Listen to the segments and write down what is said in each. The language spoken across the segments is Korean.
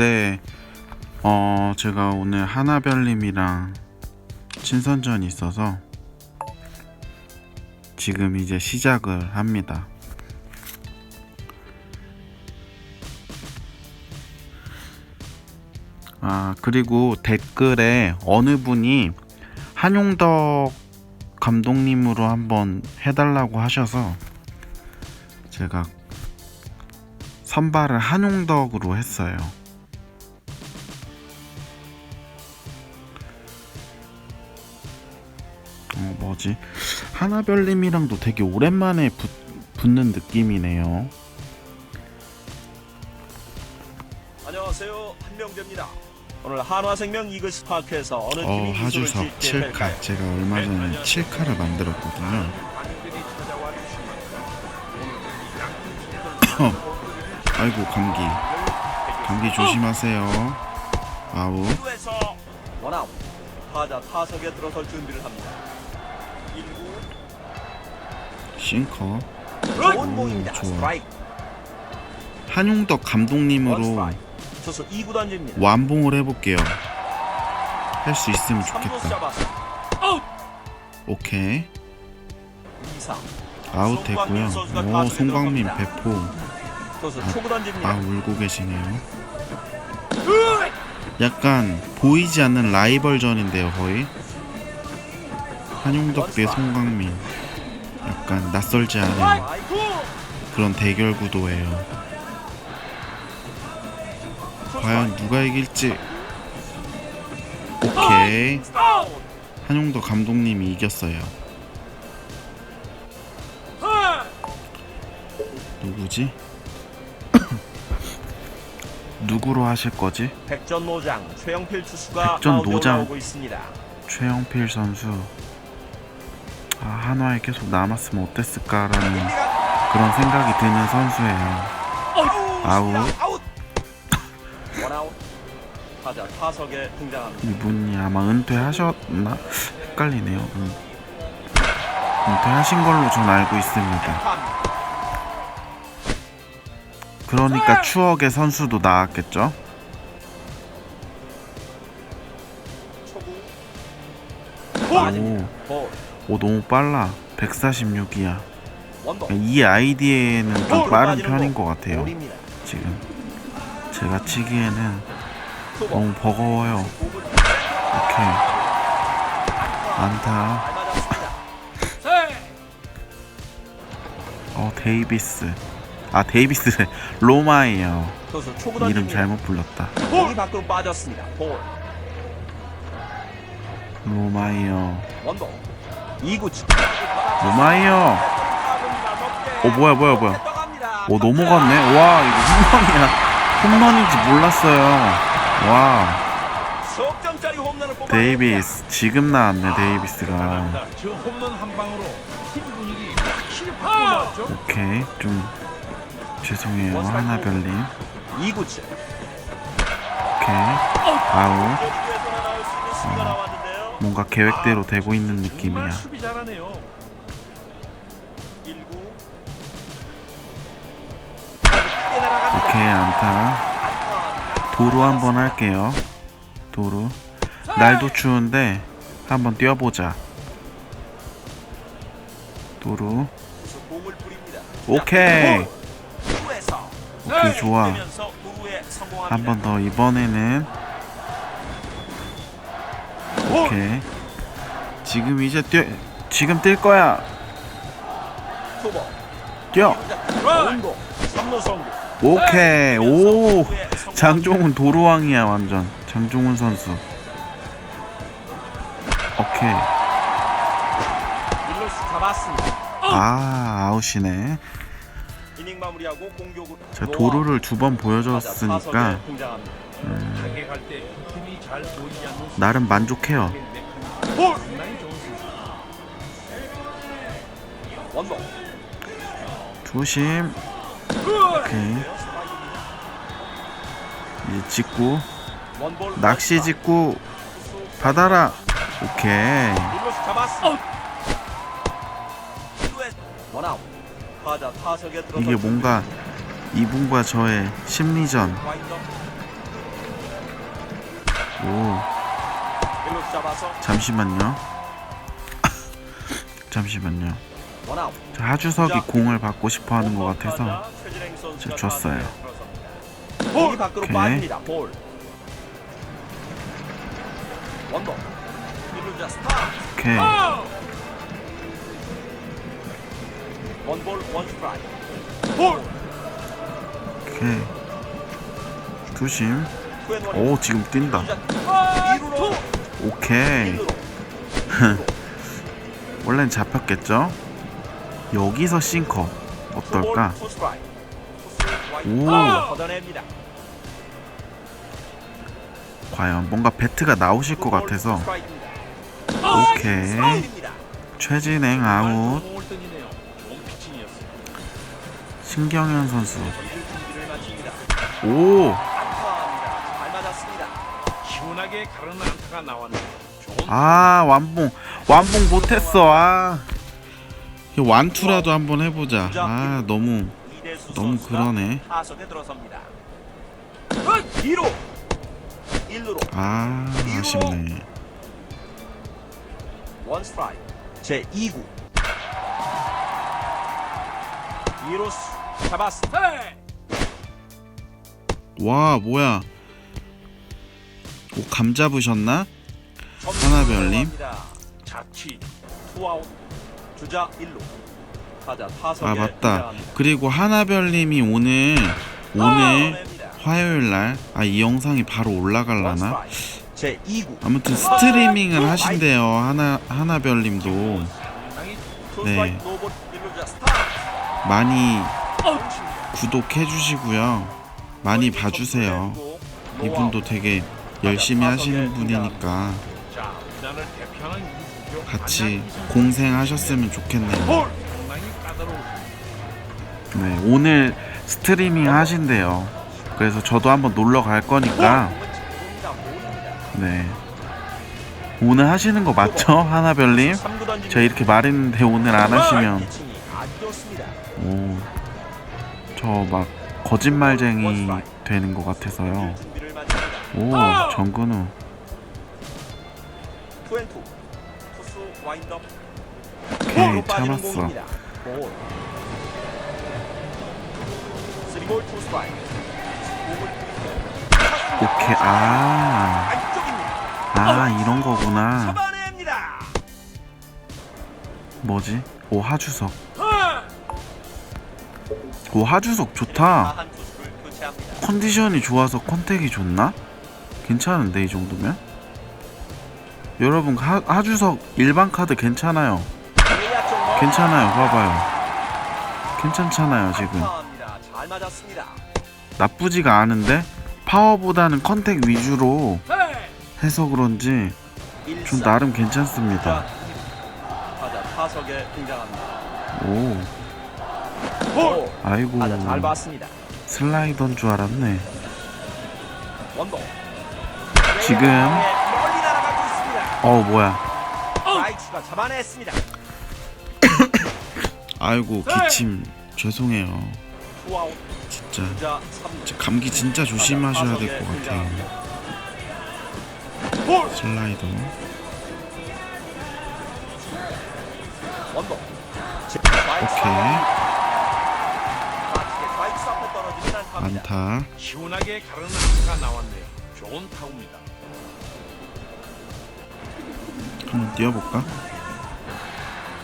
네. 어, 제가 오늘 하나별님이랑 친선전이 있어서 지금 이제 시작을 합니다. 아, 그리고 댓글에 어느 분이 한용덕 감독님으로 한번 해달라고 하셔서 제가 선발을 한용덕으로 했어요. 뭐지? 하나별님이랑도 되게 오랜만에 붙, 붙는 느낌이네요. 안녕하세요 한명재입니다. 오늘 한화생명 이글스 파크에서 어느 어, 팀이 미소를 하주석 짓게 7카. 될까요? 제가 얼마 전에 7카를 만들었거든요. 아이고, 감기. 감기 조심하세요. 아우. 1루에서 원아웃 타자 타석에 들어설 준비를 합니다. 싱커. 좋은 공입니다. 좋아. 스트라이크 한용덕 원 감독님으로 스트라이크 투수 2구 던집니다. 완봉을 해볼게요. 할 수 있으면 3루 좋겠다. 잡았습니다. 오케이. 2사 아웃 됐고요. 오, 송광민 배포. 투수 초구 던집니다. 아, 울고 계시네요. 약간 보이지 않는 라이벌전인데요, 거의. 한용덕 대 송광민. 약간 낯설지 않은 그런 대결 구도예요. 과연 누가 이길지. 오케이. 한용덕 감독님이 이겼어요. 누구지? 누구로 하실 거지? 백전 노장 최영필 투수가 백전 마운드에 노장. 올라오고 있습니다. 최영필 선수. 아, 한화에 계속 남았으면 어땠을까라는 그런 생각이 드는 선수예요. 아웃. 이분이 아마 은퇴하셨나? 헷갈리네요. 음. 은퇴하신 걸로 전 알고 있습니다. 그러니까 추억의 선수도 나왔겠죠? 오, 볼. 오 너무 빨라. 146이야. 원볼. 이 아이디에는 좀 빠른 편인 것 같아요. 지금 제가 치기에는. 너무 버거워요. 오케이. 안타. 어 데이비스. 아 데이비스 로마예요. 이름. 잘못 불렀다. 로마이어. 원볼. 2구 치. 로마이어. 어 뭐야 뭐야 뭐야. 오 넘어갔네. 와 이거 홈런이야. 홈런인지 몰랐어요. 와. 데이비스 지금 나왔네 데이비스가. 오케이 좀 죄송해요 하나별님. 2구 치. 오케이 아웃. 경 뭔가 계획대로 되고 있는 느낌이야. 정말 수비 잘하네요. 1구. 오케이 안타. 도루 한번 할게요. 도루. 날도 추운데 한번 뛰어보자. 도루. 오케이. 오케이 좋아. 한 번 더 이번에는 오케이. 지금 이제 뛰어 지금 뛸 거야. 뛰어. 원고. 3루 성공. 오케이. 오. 도루에 성공합니다. 장종훈 도루왕이야 완전. 장종훈 선수. 오케이. 아 아웃이네. 이닝 마무리하고 공격으로 제가 도루를 두 번 보여줬으니까 보이지 않는 나름 만족해요. 조심. 오케이. 이제 직구. 낚시 직구 받아라. 오케이. 원아웃. 이게 뭔가 이분과 저의 심리전. 오. 잠시만요. 잠시만요. 하주석이 공을 받고 싶어 하는 것 같아서 제가 줬어요. 오케이. 오케이 원볼 원 스트라이크. 오케이. 조심. 오 지금 뛴다. 이루로. 오케이. 원래는 잡혔겠죠? 여기서 싱커. 어떨까? 오. 걷어냅니다. 과연 뭔가 배트가 나오실 것 같아서. 투 스트라이크입니다. 오케이. 최진행 아웃 신경현 선수. 오! 아 완봉. 완봉 못했어. 아. 완투라도 한번 해보자. 아 너무 너무 그러네. 타석에 들어섭니다. 2루 1루로 아 아쉽네 제 2구. 2루수 잡았어. 와 뭐야 오 감 잡으셨나 하나별님? 자치 투아웃 주자 1루 타자 타석에 아 맞다. 그리고 하나별님이 오늘 오늘. 화요일날 아 이 영상이 바로 원 올라갈라나 스트라이크 제 2구 아무튼 스트리밍을 하신대요 하나 하나별님도 네. 스트라이크 노볼 1루자 스타 많이. 구독해 주시고요 많이 봐주세요 이분도 되게 열심히 하시는 분이니까. 같이. 공생하셨으면 좋겠네요. 네 오늘 스트리밍 하신대요 그래서 저도 한번 놀러 갈 거니까 네 오늘 하시는 거 맞죠 하나별님 제가 이렇게 말했는데 오늘 안 하시면 오 저 막 거짓말쟁이 되는 것 같아서요. 오 정근우. 투수 와인드업. 오케이 참았어. 오케이 아, 아 이런 거구나. 뭐지? 오 하주석 오 하주석 좋다 컨디션이 좋아서 컨택이 좋나? 괜찮은데 이 정도면? 여러분 하, 하주석 일반 카드 괜찮아요. 괜찮아요 봐봐요 괜찮잖아요 지금 나쁘지가 않은데 파워보다는 컨택 위주로 해서 그런지 좀. 나름 괜찮습니다 오 볼. 아이고. 타자 잘 봤습니다. 슬라이더인 줄 알았네. 원더 지금. 멀리 날아가고 있습니다. 어 뭐야. 라이츠가 잡아냈습니다. 아이고 기침. 죄송해요. 투아웃 진짜. 주자 3루 감기 진짜 조심하셔야 될 것 같아요. 볼 슬라이더. 오케이 안타 시원하게 가르는 안타가 나왔네요. 좋은 타구입니다. 한번 뛰어볼까?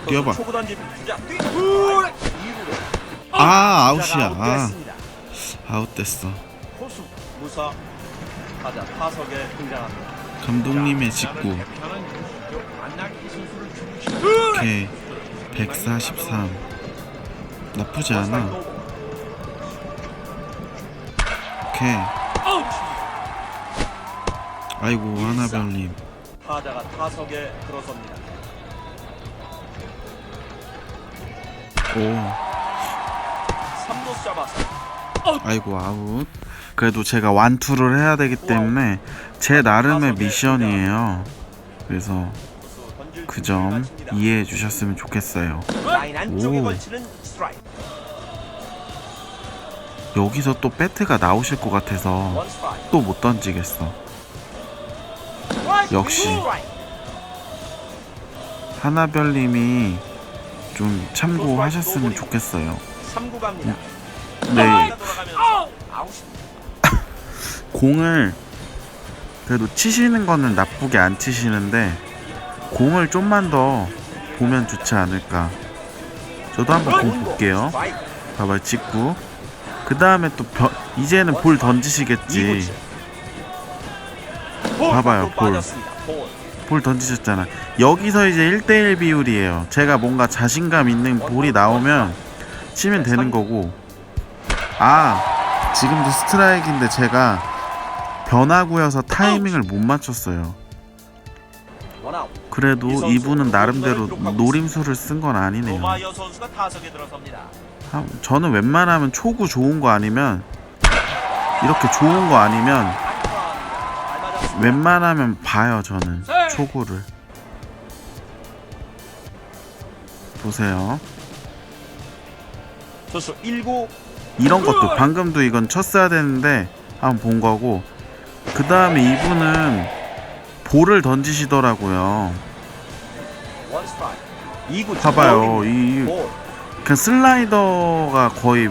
뛰어봐. 초구 던짐 주자 뛰 2루로. 아 아웃이야. 아 아웃됐습니다. 아웃됐어. 포수 무사 타자 타석에 등장합니다. 감독님의 자, 직구. 오케이. 143 나쁘지 않아 오케이 아이고 하나별님. 타자가 타석에 들어섭니다. 오. 3루 잡아서. 아이고 아웃. 그래도 제가 완투를 해야 되기 때문에 제 나름의 미션이에요. 그래서 그 점. 이해해 주셨으면 좋겠어요. 오. 여기서 또 배트가 나오실 것 같아서 또 못 던지겠어 역시 하나별님이 좀 참고하셨으면 좋겠어요. 3구 갑니다. 네. 공을 그래도 치시는 거는 나쁘게 안 치시는데 공을 좀만 더 보면 좋지 않을까. 저도 한번 공 볼게요. 봐봐요, 직구. 그 다음에 또 벼, 이제는 볼 던지시겠지. 볼 봐봐요, 볼. 볼. 볼 던지셨잖아. 여기서 이제 1대1 비율이에요. 제가 뭔가 자신감 있는 볼이 나오면 치면 되는 거고. 아, 지금도 스트라이크인데 제가 변화구여서 타이밍을 못 맞췄어요. 그래도 이분은 나름대로 노림수를 쓴 건 아니네요. 아, 저는 웬만하면 초구 좋은 거 아니면 이렇게 좋은 거 아니면. 웬만하면 봐요 저는 초구를. 보세요. 투수 1구. 이런 것도 방금도 이건 쳤어야 되는데 한번 본 거고 그 다음에 이분은 볼을 던지시더라고요. 원 스트라이크. 2구 봐봐요. 이 볼. 그냥 슬라이더가 거의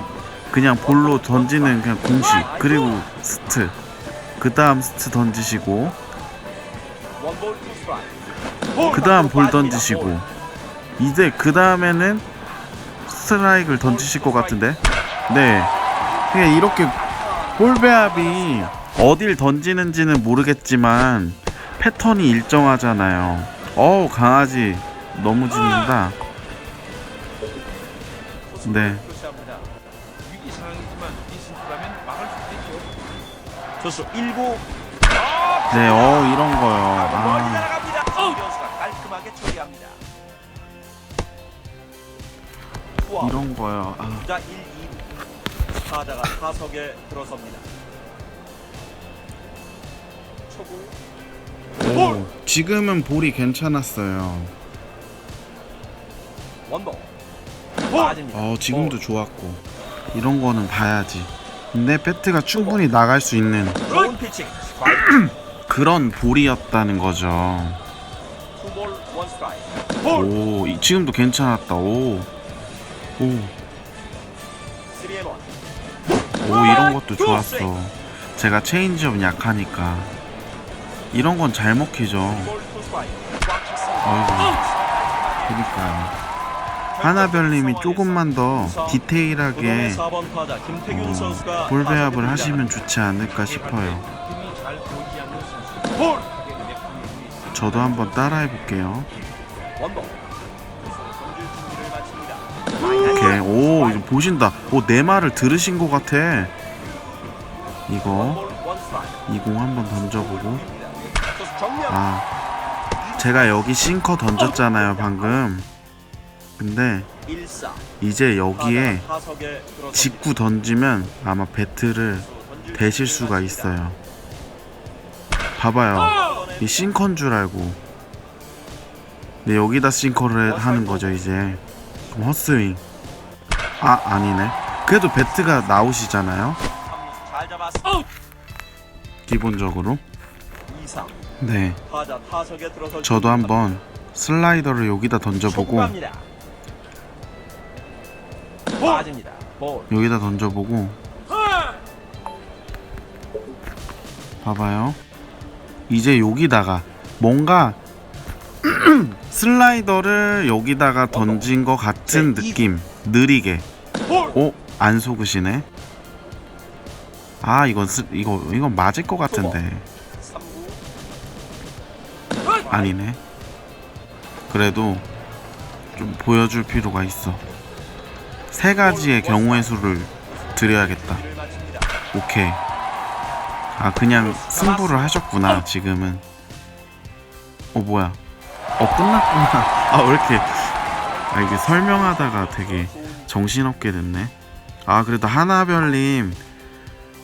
그냥 볼로 던지는 그냥 공식. 그리고 스트. 그 다음 스트 던지시고. 그 다음 볼 던지시고. 이제 그 다음에는 스트라이크를 던지실 것 같은데? 네. 그냥 이렇게 볼 배합이 어딜 던지는지는 모르겠지만 패턴이 일정하잖아요. 어우 강아지 너무 짖는다 네. 위기 상황이지만 리스트라면 막을 수 있죠. 투수 1구 네 어 이런 거요 멀리 아 날아갑니다. 김현수가 깔끔하게 처리합니다. 투아웃. 이런 거요 아 주자 1, 2루 타자가 타석에 들어섭니다. 초구 오, 지금은 볼이 괜찮았어요 원볼 빠집니다. 어 지금도 좋았고. 이런 거는 봐야지. 근데 배트가 충분히 나갈 수 있는 좋은 피칭. 스트라이크 그런 볼이었다는 거죠. 투볼 원 스트라이크. 오 이- 지금도 괜찮았다. 오. 오, 3앤 1오 이런 것도 좋았어. 제가 체인지업 약하니까. 이런 건 잘 먹히죠. 볼투 스트라이크. 꽉 찼습니다. 어이구 그니까요 하나별님이 조금만 더 디테일하게 그동의 4번 타자 김태균 어, 볼 배합을. 하시면 좋지 않을까 싶어요. 저도 한번 따라해 볼게요. 오케이. 오 이거 보신다. 오 내 말을 들으신 것 같아. 이거 원볼 원 스트라이크 이공 한번 던져보고. 아 제가 여기 싱커 던졌잖아요 방금 근데 1사. 이제 여기에. 직구 던지면 아마 배트를 대실 수가. 있어요. 봐봐요. 이 싱커인 줄 알고. 근데 여기다 싱커를 해- 하는 거죠 이제. 그럼 헛스윙. 아 아니네. 그래도 배트가 나오시잖아요. 잘 잡았습니다. 기본적으로. 2사. 네. 저도 한번 슬라이더를 여기다 던져보고. 빠집니다. 볼. 여기다 던져보고 봐봐요 이제 여기다가 뭔가 슬라이더를 여기다가 던진 것 같은 느낌 느리게 볼. 오? 안 속으시네 아 이건 슬, 이거 이건 맞을 것 같은데 3구. 아니네 그래도 좀 보여줄 필요가 있어 세 가지의 경우의 수를 드려야겠다. 오케이. 아 그냥 승부를 하셨구나 지금은. 어 뭐야? 어 끝났구나. 아 왜 이렇게? 아 이게 설명하다가 되게 정신없게 됐네. 아 그래도 하나별님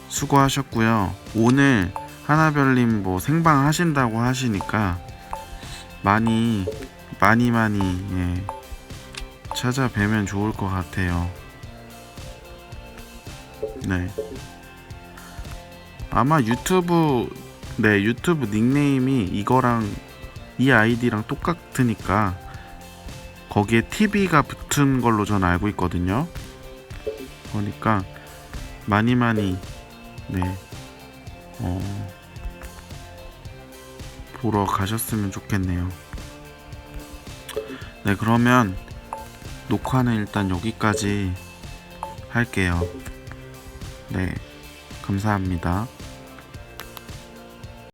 수고하셨고요. 오늘 하나별님 뭐 생방 하신다고 하시니까 많이 많이 많이 예, 찾아뵈면 좋을 것 같아요. 네. 아마 유튜브 네, 유튜브 닉네임이 이거랑 이 아이디랑 똑같으니까 거기에 TV가 붙은 걸로 저는 알고 있거든요. 그러니까 많이 많이 네, 어, 보러 가셨으면 좋겠네요. 네, 그러면 녹화는 일단 여기까지 할게요. 네, 감사합니다.